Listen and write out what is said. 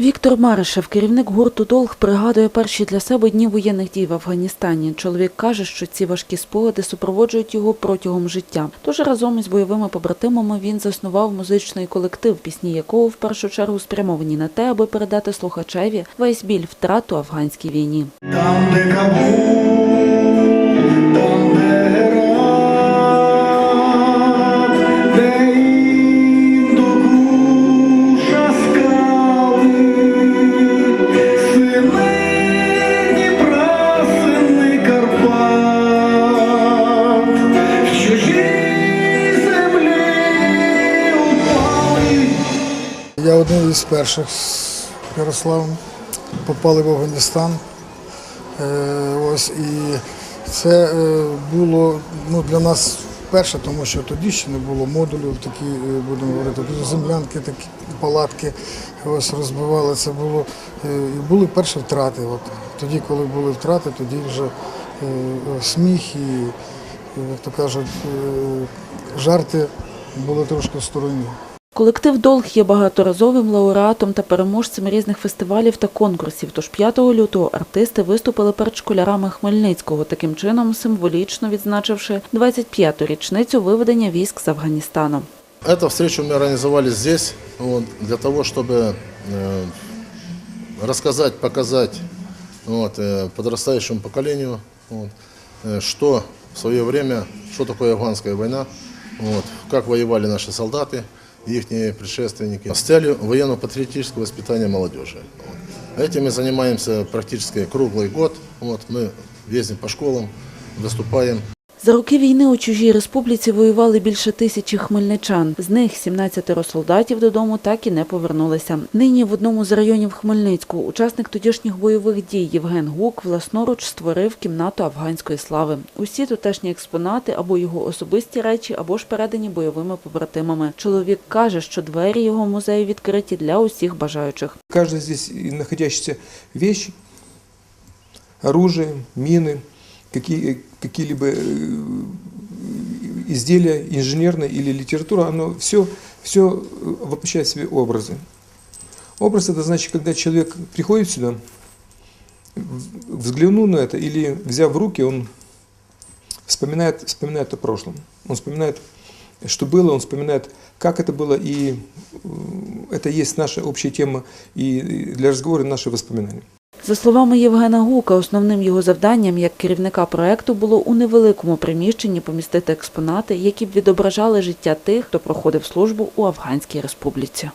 Віктор Маришев, керівник гурту Долг, пригадує перші для себе дні воєнних дій в Афганістані. Чоловік каже, що ці важкі спогади супроводжують його протягом життя. Тож разом із бойовими побратимами він заснував музичний колектив, пісні якого в першу чергу спрямовані на те, аби передати слухачеві весь біль втрату афганській війні. Там, де Кабул, Я один із перших з Ярославом попали в Афганістан. Е, Ось і це е, було ну, для нас вперше, тому що тоді ще не було модулів, такі е, будемо говорити, землянки, такі палатки ось розбивали. Це було і були перші втрати. От тоді, коли були втрати, тоді вже сміх і, як то кажуть, жарти були трошки в стороні. Колектив Долг є багаторазовим лауреатом та переможцем різних фестивалів та конкурсів. Тож 5 лютого артисти виступили перед школярами Хмельницького, таким чином символічно відзначивши 25-ту річницю виведення військ з Афганістану. Эту встречу мы организовали здесь вот, для того, чтобы э, рассказать, показать вот, э, подрастающему поколению, вот, э, что в свое время, что такое афганская война, вот, как воевали наши солдаты, их предшественники, с целью военно-патриотического воспитания молодежи. Вот. Этим мы занимаемся практически круглый год. Вот, мы ездим по школам, выступаем. За роки війни у чужій республіці воювали більше тисячі хмельничан. З них 17 солдатів додому так і не повернулися. Нині в одному з районів Хмельницького учасник тодішніх бойових дій Євген Гук власноруч створив кімнату афганської слави. Усі тутешні експонати або його особисті речі, або ж передані бойовими побратимами. Чоловік каже, що двері його музею відкриті для усіх бажаючих. Каждая здесь находящаяся вещь, оружие, мины, какие, какие-либо э, изделия инженерные или литература, оно все, все воплощает в себе образы. Образ это значит, когда человек приходит сюда, в- взглянув на это или взяв в руки, он вспоминает, вспоминает о прошлом. Он вспоминает, что было, он вспоминает, как это было, и э, это есть наша общая тема и для разговора наши воспоминания. За словами Євгена Гука, основним його завданням як керівника проекту було у невеликому приміщенні помістити експонати, які б відображали життя тих, хто проходив службу у Афганській республіці.